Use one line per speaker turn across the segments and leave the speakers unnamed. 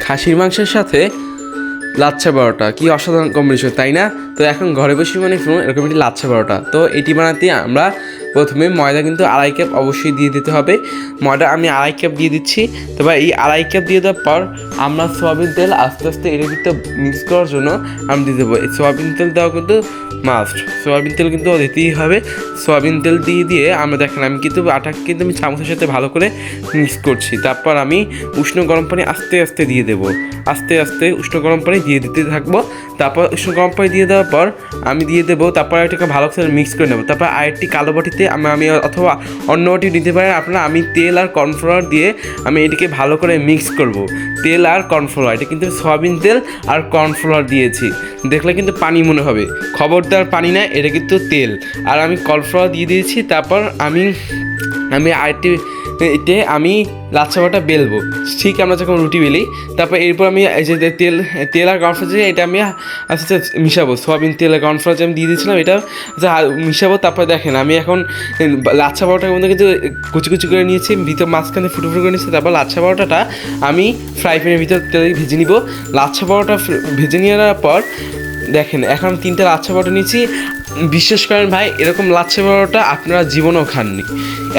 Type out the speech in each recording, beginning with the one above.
খাসির মাংসের সাথে লাচ্ছা পরোটা। কি অসাধারণ কম্বিনেশন তাই না? তো এখন ঘরে বসে মানে এরকম একটি লাচ্ছা পরোটা। তো এটি বানাতে আমরা প্রথমে ময়দা কিন্তু আড়াই কাপ অবশ্যই দিয়ে দিতে হবে। ময়দা আমি আড়াই কাপ দিয়ে দিচ্ছি। তারপর এই আড়াই কাপ দিয়ে দেওয়ার পর আমরা সয়াবিন তেল আস্তে আস্তে এর ভিতরে মিক্স করার জন্য আমি দিয়ে দেবো। এই সয়াবিন তেল দেওয়া কিন্তু মাস্ট সয়াবিন তেল কিন্তু দিতেই হবে। সয়াবিন তেল দিয়ে দিয়ে আমরা দেখেন, আমি কিন্তু আটা কিন্তু আমি চামচের সাথে ভালো করে মিক্স করছি। তারপর আমি উষ্ণ গরম পানি আস্তে আস্তে দিয়ে দেবো। আস্তে আস্তে উষ্ণ গরম পানি দিয়ে দিতে থাকব। তারপর উষ্ণ গরম পানি দিয়ে দেওয়ার পর আমি দিয়ে দেবো, তারপর এটাকে ভালো করে মিক্স করে নেব। তারপর আরেকটি কালো বাটিতে আমি আমি অথবা অন্য বাটি নিতে পারেন। আপনারা আমি তেল আর কর্নফ্লাওয়ার দিয়ে আমি এটিকে ভালো করে মিক্স করব। তেল আর কর্নফ্লাওয়ার, এটা কিন্তু সয়াবিন তেল আর কর্নফ্লাওয়ার দিয়েছি। দেখলে কিন্তু পানি মনে হবে। খবরদার পানি না, এটা কিন্তু তেল। আর আমি কর্নফ্লাওয়ার দিয়ে দিয়েছি, তারপর আমি আমি আরেকটি, এতে আমি লাচ্ছা বাটা বেলবো। ঠিক আমরা যখন রুটি বেলি, তারপর এরপর আমি এই যে তেল তেল আর কর্নফ্লাওয়ার যে, এটা আমি আস্তে আস্তে মিশাবো। সোয়াবিন তেল আর কর্নফ্লাওয়ার আমি দিয়ে দিয়েছিলাম, এটা মিশাবো। তারপর দেখেন, আমি এখন লাচ্ছা বারোটার মধ্যে কিন্তু কুচি কুচি করে নিয়েছি, ভিতর মাঝখানে ফুটো ফুটো করে নিয়েছি, তারপর লাচ্ছা বারোটাটা আমি ফ্রাই প্যানের ভিতর তেলে ভেজে নিব। লাচ্ছা বারোটা ভেজে নেওয়ার পর দেখেন, এখন তিনটা লাচ্ছা পরোটা নিয়েছি বিশ্বাস করেন ভাই, এরকম লাচ্ছা পরোটা আপনারা জীবনেও খাননি।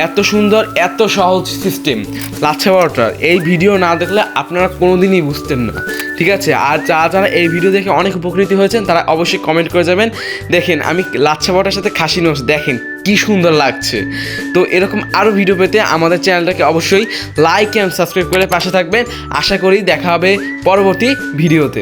এত সুন্দর, এত সহজ সিস্টেম লাচ্ছা পরোটার এই ভিডিও না দেখলে আপনারা কোনোদিনই বুঝতেন না। ঠিক আছে? আর যারা যারা এই ভিডিও দেখে অনেক উপকৃত হয়েছেন, তারা অবশ্যই কমেন্ট করে যাবেন। দেখেন, আমি লাচ্ছা পরোটার সাথে খাসি নোস দেখেন কি সুন্দর লাগছে। তো এরকম আরও ভিডিও পেতে আমাদের চ্যানেলটাকে অবশ্যই লাইক অ্যান্ড সাবস্ক্রাইব করে পাশে থাকবেন। আশা করি দেখা হবে পরবর্তী ভিডিওতে।